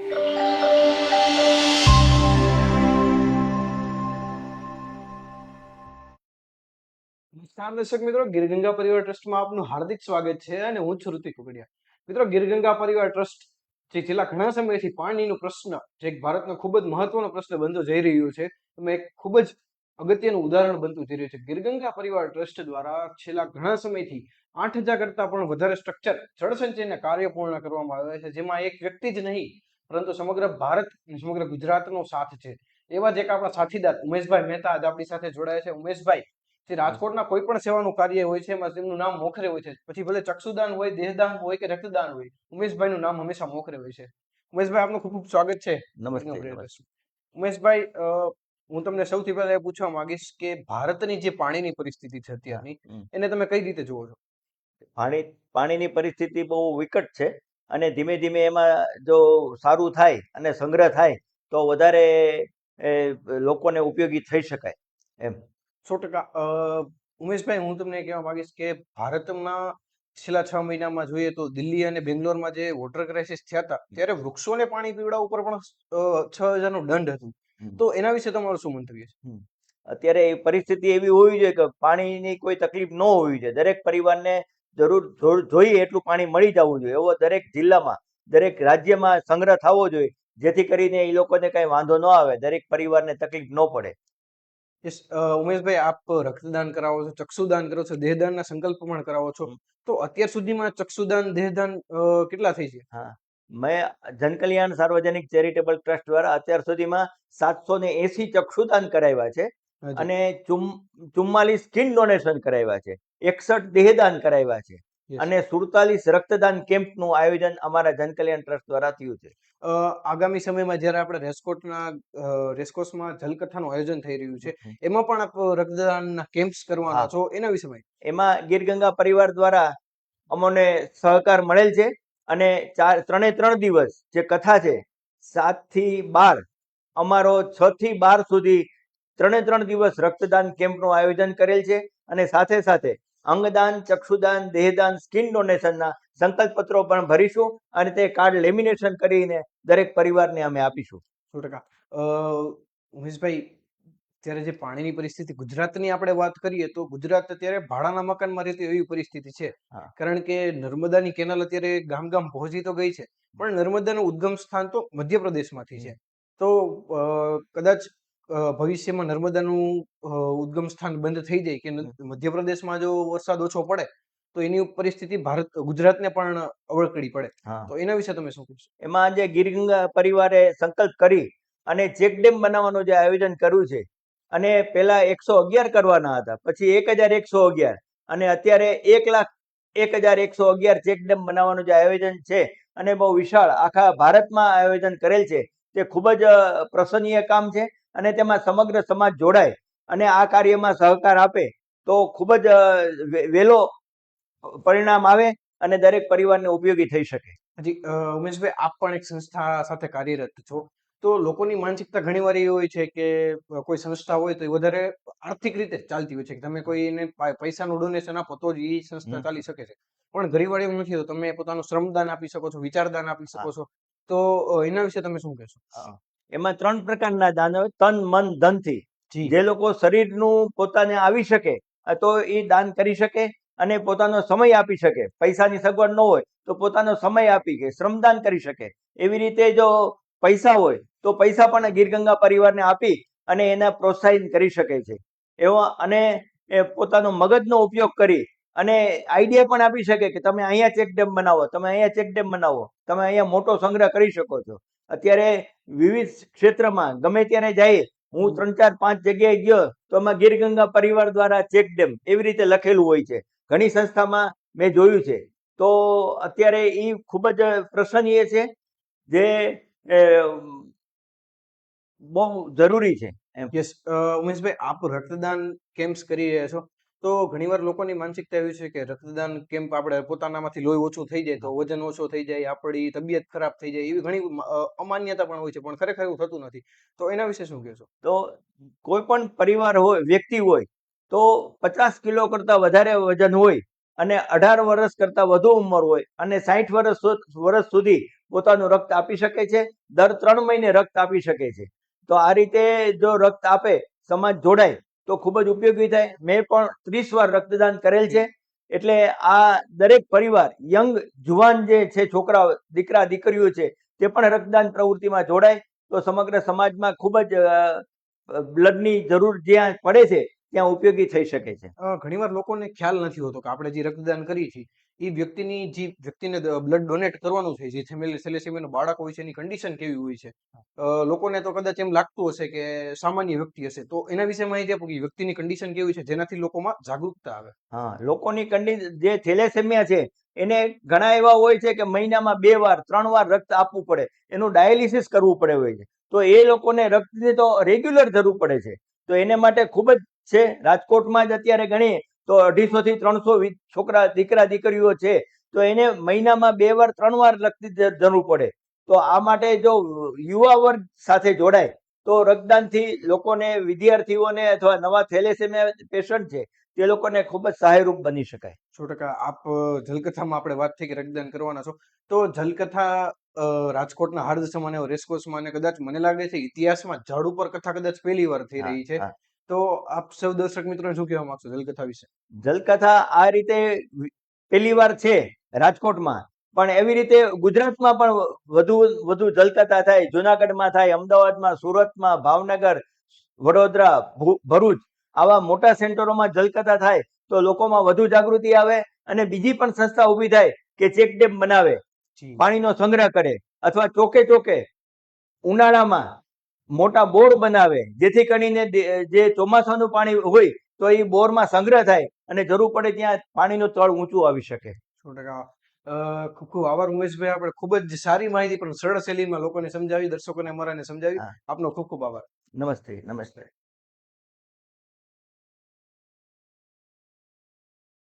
નમસ્કાર દર્શક મિત્રો, ગીરગંગા પરિવાર ટ્રસ્ટમાં આપનું હાર્દિક સ્વાગત છે અને હું છું ઋતિક ઉગડિયા. મિત્રો, ગીરગંગા પરિવાર ટ્રસ્ટ જે છેલ્લા ઘણા સમયથી પાણીનો પ્રશ્ન, જે ભારતનો ખૂબ જ મહત્વનો પ્રશ્ન બનતો જઈ રહ્યો છે, એમાં એક ખૂબ જ અગત્યનું ઉદાહરણ બનતું જઈ રહ્યું છે. ગીરગંગા પરિવાર ટ્રસ્ટ દ્વારા છેલ્લા ઘણા સમયથી આઠ હજાર કરતા પણ વધારે સ્ટ્રક્ચર જળસંચયના કાર્ય પૂર્ણ કરવામાં આવ્યા છે, જેમાં એક વ્યક્તિ જ નહીં પરંતુ સમગ્ર ભારત અને સમગ્ર ગુજરાતનો સાથ છે. એવા જ એક આપણા સાથીદાર ઉમેશભાઈ મહેતા આજ આપણી સાથે જોડાયા છે. ઉમેશભાઈ તે રાજકોટના કોઈ પણ સેવાનું કાર્ય હોય છે એમાં તેમનું નામ મોખરે હોય છે. પછી ભલે ચક્ષુદાન હોય દેહદાન હોય કે રક્તદાન હોય ઉમેશભાઈ નું નામ હંમેશા મોખરે હોય છે. ઉમેશભાઈ આપનું ખૂબ ખૂબ સ્વાગત છે. નમસ્તે. ઉમેશભાઈ હું તમને સૌથી પહેલા એ પૂછવા માંગીશ કે ભારતની જે પાણીની પરિસ્થિતિ છે અત્યારની એને તમે કઈ રીતે જુઓ છો? પાણી પાણીની પરિસ્થિતિ બહુ વિકટ છે. અને ધીમે ધીમે એમાં જો સારું થાય અને સંગ્રહ થાય તો વધારે લોકોને ઉપયોગી થઈ શકાય એમ. સો ટકા. ઉમેશભાઈ હું તમને કહેવા માંગીશ કે ભારતમાં છેલ્લા છ મહિનામાં જોઈએ તો દિલ્હી અને બેંગ્લોરમાં જે વોટર ક્રાઇસિસ થયા હતા ત્યારે વૃક્ષોને પાણી પીવડા ઉપર પણ છ હજારનું દંડ હતું. તો એના વિશે તમારું શું મંતવ્ય છે? અત્યારે પરિસ્થિતિ એવી હોવી જોઈએ કે પાણીની કોઈ તકલીફ ન હોવી જોઈએ. દરેક પરિવારને જરૂર જોઈએ એટલું પાણી મળી જવું જોઈએ. એવો દરેક જિલ્લામાં દરેક રાજ્યમાં સંગ્રહ થવો જોઈએ. જેથી કરીને એ લોકોને કઈ વાંધો ન આવે. દરેક પરિવારને તકલીફ ન પડે. ઉમેશભાઈ આપ રક્તદાન કરાવો છો ચક્ષુદાન કરો છો દેહદાનના સંકલ્પ પણ કરાવો છો. તો અત્યાર સુધીમાં ચક્ષુદાન દેહદાન કેટલા થઈ છે? હા. મેં જનકલ્યાણ સાર્વજનિક ચેરિટેબલ ટ્રસ્ટ દ્વારા અત્યાર સુધીમાં સાતસો ને એસી ચક્ષુદાન કરાવ્યા છે. અને ચુમ્માલીસ સ્કિન ડોનેશન કરાવ્યા છે. એકસઠ દેહદાન કરાવ્યા છે. અને સુડતાલીસ રક્તદાન કેમ્પનું આયોજન અમારા જનકલ્યાણ ટ્રસ્ટ દ્વારા થયું છે. આગામી સમયમાં જ્યારે આપણે રેસકોટના રેસકોર્સમાં જલકથાનું આયોજન થઈ રહ્યું છે એમાં પણ આપ રક્તદાનના કેમ્પ્સ કરવાના છો? એના વિશે એમાં ગીર ગંગા પરિવાર દ્વારા અમને સહકાર મળેલ છે અને ચાર ત્રણે ત્રણ દિવસ જે કથા છે સાતથી બાર અમારો છ થી બાર સુધી ત્રણે ત્રણ દિવસ રક્તદાન કેમ્પનું આયોજન કરેલ છે અને સાથે સાથે અંગદાન ચક્ષુદાન દેહદાન સ્કિન ડોનેશનના સંકલ્પપત્રો પણ ભરીશું અને તે કાર્ડ લેમિનેશન કરીને દરેક પરિવારને અમે આપીશું. સો ટકા. ઉમેશભાઈ ત્યારે જે પાણીની પરિસ્થિતિ ગુજરાતની આપણે વાત કરીએ તો ગુજરાત અત્યારે ભાડાના મકાનમાં રહેતી એવી પરિસ્થિતિ છે. કારણ કે નર્મદાની કેનાલ અત્યારે ગામ ગામ પહોંચી તો ગઈ છે પણ નર્મદાનું ઉદ્ગમ સ્થાન તો મધ્યપ્રદેશમાંથી છે. તો કદાચ ભવિષ્યમાં નર્મદાનું ઉદ્ગમ સ્થાન બંધ થઈ જાય કે મધ્યપ્રદેશમાં જો વરસાદ ઓછો પડે તો એની પરિસ્થિતિ ભારત ગુજરાતને પણ અવળકડી પડે. તો એના વિશે તમે શું કહેશો? એમાં આજે ગીરગંગા પરિવારે સંકલ્પ કરી અને ચેક ડેમ બનાવવાનું જે આયોજન કર્યું છે અને પેલા એકસો અગિયાર કરવાના હતા પછી એક હજાર એકસો અગિયાર અને અત્યારે એક લાખ એક હજાર એકસો અગિયાર ચેક ડેમ બનાવવાનું જે આયોજન છે અને બહુ વિશાળ આખા ભારતમાં આયોજન કરેલ છે તે ખૂબ જ પ્રશંસનીય કામ છે. અને તેમાં સમગ્ર સમાજ જોડાય અને આ કાર્યમાં સહકાર આપે તો ખૂબ જ વહેલો પરિણામ આવે અને દરેક પરિવારને ઉપયોગી થઈ શકે. હજી ઉમેશભાઈ આપ પણ એક સંસ્થા સાથે કાર્યરત છો. તો લોકોની માનસિકતા ઘણી વાર એવી હોય છે કે કોઈ સંસ્થા હોય તો એ વધારે આર્થિક રીતે ચાલતી હોય છે. કે તમે કોઈ એને પા- પૈસાનું ડોનેશન આપો તો જ એ સંસ્થા ચાલી શકે છે. પણ વાર એવું નથી તો તમે પોતાનું શ્રમદાન આપી શકો છો વિચારદાન આપી શકો છો. તો એના વિશે તમે શું કહેશો? એમાં ત્રણ પ્રકારના દાન હોય તન મન ધનથી. જી. જે લોકો શરીરનું પોતાને આવી શકે તો એ દાન કરી શકે અને પોતાનો સમય આપી શકે. પૈસાની સગવડ ન હોય તો પોતાનો સમય આપી કે શ્રમદાન કરી શકે. એવી રીતે જો પૈસા હોય તો પૈસા પણ ગીરગંગા પરિવારને આપી અને એને પ્રોત્સાહિત કરી શકે છે. એવો અને પોતાનો મગજનો ઉપયોગ કરી અને આઈડિયા પણ આપી શકે કે તમે અહીંયા ચેક ડેમ બનાવો તમે અહીંયા ચેક ડેમ બનાવો તમે અહીંયા મોટો સંગ્રહ કરી શકો છો. અત્યારે વિવિધ ક્ષેત્રમાં ગમે ત્યારે જઈએ હું ત્રણ ચાર પાંચ જગ્યાએ ગયો તો એમાં ગીરગંગા પરિવાર દ્વારા ચેક ડેમ એવી રીતે લખેલું હોય છે. ઘણી સંસ્થામાં મેં જોયું છે. તો અત્યારે એ ખૂબ જ પ્રશંસનીય છે જે બહુ જરૂરી છે એમ. યસ ઉમેશભાઈ આપ રક્તદાન કેમ્પ્સ કરી રહ્યા છો. તો ઘણીવાર લોકોની માનસિકતા એવી છે કે રક્તદાન કેમ્પ આપણે પોતાનામાંથી લોહી ઓછું થઈ જાય તો વજન ઓછો થઈ જાય, આપણી તબિયત ખરાબ થઈ જાય એવી ઘણી અમાન્યતા પણ હોય છે, પણ ખરેખર એવું થતું નથી. તો એના વિશે શું કહેશો? તો કોઈ પણ પરિવાર હોય, વ્યક્તિ હોય, તો પચાસ કિલો કરતાં વધારે વજન હોય અને અઢાર વર્ષ કરતાં વધુ ઉંમર હોય અને સાઠ વર્ષ વર્ષ સુધી પોતાનું રક્ત આપી શકે છે, દર ત્રણ મહિને રક્ત આપી શકે છે. તો આ રીતે જો રક્ત આપે, સમાજ જોડાય તો ખૂબ જ ઉપયોગી થાય. મેં પણ ત્રીસ વાર રક્તદાન કરેલ છે. એટલે આ દરેક પરિવાર યંગ જુવાન જે છે છોકરાઓ દીકરા દીકરીઓ છે તે પણ રક્તદાન પ્રવૃત્તિમાં જોડાય. તો સમગ્ર સમાજમાં ખૂબ જ બ્લડની જરૂર જ્યાં પડે છે ત્યાં ઉપયોગી થઈ શકે છે. ઘણીવાર લોકોને ખ્યાલ નથી હોતો કે આપણે જે રક્તદાન કરીએ છીએ એ વ્યક્તિની જે વ્યક્તિને બ્લડ ડોનેટ કરવાનું છે, જે થેલેસેમિયાનું બાળક હોય છે એની કન્ડિશન કેવી હોય છે લોકોને તો કદાચ એમ લાગતું હશે કે સામાન્ય વ્યક્તિ હશે, તો એના વિશે માહિતી આપો કે વ્યક્તિની કન્ડિશન કેવી છે, જેનાથી લોકોમાં જાગૃતતા આવે. હા, લોકોની કંડિશન જે થેલેસેમિયા છે, એને ઘણા એવા હોય છે કે મહિનામાં બે વાર, ત્રણ વાર રક્ત આપવું પડે, એનું ડાયાલિસિસ કરવું પડે હોય છે, તો એ લોકોને રક્તની તો રેગ્યુલર જરૂર પડે છે, તો એને માટે ખૂબ જ છે, રાજકોટમાં જ અત્યારે ગણીએ તો અઢીસો થી ત્રણસો છોકરા દીકરા દીકરીઓ છે તો એને મહિનામાં બે વાર ત્રણ વાર લગતી જરૂર પડે. તો આ માટે જો યુવા વર્ગ સાથે જોડાય તો રક્તદાનથી લોકોને વિદ્યાર્થીઓને અથવા નવા થેલેસેમિયા પેશન્ટ છે તે લોકોને ખૂબ જ સહાયરૂપ બની શકાય. સો ટકા. આપ જલકથામાં આપણે વાત થઈ કે રક્તદાન કરવાના છો. તો જલકથા રાજકોટના હાર્દ સમાન રેસકોર્સમાં અને કદાચ મને લાગે છે ઇતિહાસમાં જળ ઉપર કથા કદાચ પહેલી વાર થઈ રહી છે. તો આપ સૌ દર્શક મિત્રોને શું કહેવા માંગશો જલકથા વિશે? જલકથા આ રીતે પહેલી વાર છે રાજકોટમાં પણ એવી રીતે ગુજરાતમાં પણ વધુ વધુ જલકથા થાય જુનાગઢમાં થાય અમદાવાદમાં સુરતમાં ભાવનગર વડોદરા ભરૂચ આવા મોટા સેન્ટરોમાં જલકથા થાય તો લોકોમાં વધુ જાગૃતિ આવે અને બીજી પણ સંસ્થા ઊભી થાય કે ચેક ડેમ બનાવે પાણીનો સંગ્રહ કરે અથવા ચોકે ચોકે ઉનાળામાં મોટા બોર બનાવે જેથી કરીને જે ચોમાસાનું પાણી હોય તો એ બોરમાં સંગ્રહ થાય અને જરૂર પડે ત્યાં પાણીનું તળ ઊંચું આવી શકે. સો ટકા. ખૂબ ખૂબ આભાર ઉમેશભાઈ. આપણે ખૂબ જ સારી માહિતી પણ સરળ શૈલીમાં લોકોને સમજાવી દર્શકોને અમારાને સમજાવી. આપનો ખૂબ ખૂબ આભાર. નમસ્તે નમસ્તે.